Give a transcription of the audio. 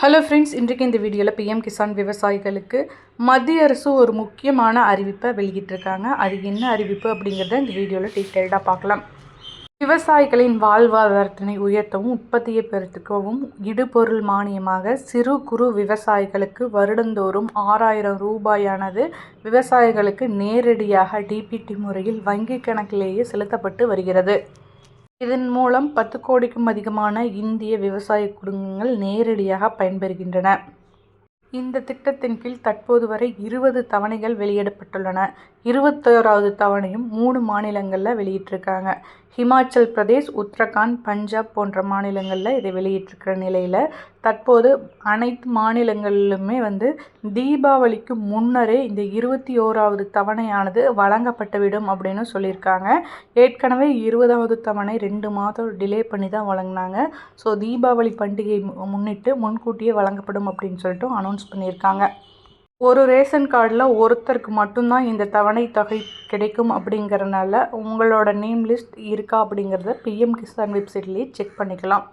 Hello friends இன்றைக்கு இந்த வீடியோவில் பிஎம் கிசான் விவசாயிகளுக்கு மத்திய அரசு ஒரு முக்கியமான அறிவிப்பை வெளியிட்டிருக்காங்க. அது என்ன அறிவிப்பு அப்படிங்கிறத இந்த வீடியோவில் டீட்டெயில்டாக பார்க்கலாம். விவசாயிகளின் வாழ்வாதாரத்தினை உயர்த்தவும் உற்பத்தியை பெருத்துக்கவும் இடுபொருள் மானியமாக சிறு குறு விவசாயிகளுக்கு வருடந்தோறும் ஆறாயிரம் ரூபாயானது விவசாயிகளுக்கு நேரடியாக டிபிடி முறையில் வங்கி கணக்கிலேயே செலுத்தப்பட்டு வருகிறது. இதன் மூலம் பத்து கோடிக்கும் அதிகமான இந்திய விவசாய குடும்பங்கள் நேரடியாக பயன்பெறுகின்றன. இந்த திட்டத்தின் கீழ் தற்போது வரை இருபது தவணைகள் வெளியிடப்பட்டுள்ளன. இருபத்தோராவது தவணையும் மூணு மாநிலங்களில் வெளியிட்டிருக்காங்க. ஹிமாச்சல் பிரதேஷ் உத்தரகாண்ட் பஞ்சாப் போன்ற மாநிலங்களில் இதை வெளியிட்டிருக்கிற நிலையில் தற்போது அனைத்து மாநிலங்களிலுமே வந்து தீபாவளிக்கு முன்னரே இந்த இருபத்தி ஓராவது தவணையானது வழங்கப்பட்டுவிடும் அப்படின்னு சொல்லியிருக்காங்க. ஏற்கனவே இருபதாவது தவணை ரெண்டு மாதம் டிலே பண்ணி தான் வழங்கினாங்க. ஸோ தீபாவளி பண்டிகை முன்னிட்டு முன்கூட்டியே வழங்கப்படும் அப்படின்னு சொல்லிட்டு அனௌன்ஸ் பண்ணியிருக்காங்க. ஒரு ரேஷன் கார்டில் ஒருத்தருக்கு மட்டும்தான் இந்த தவணை தொகை கிடைக்கும் அப்படிங்கிறனால உங்களோட நேம் லிஸ்ட் இருக்கா அப்படிங்கிறத பிஎம் கிசான் வெப்சைட்லேயே செக் பண்ணிக்கலாம்.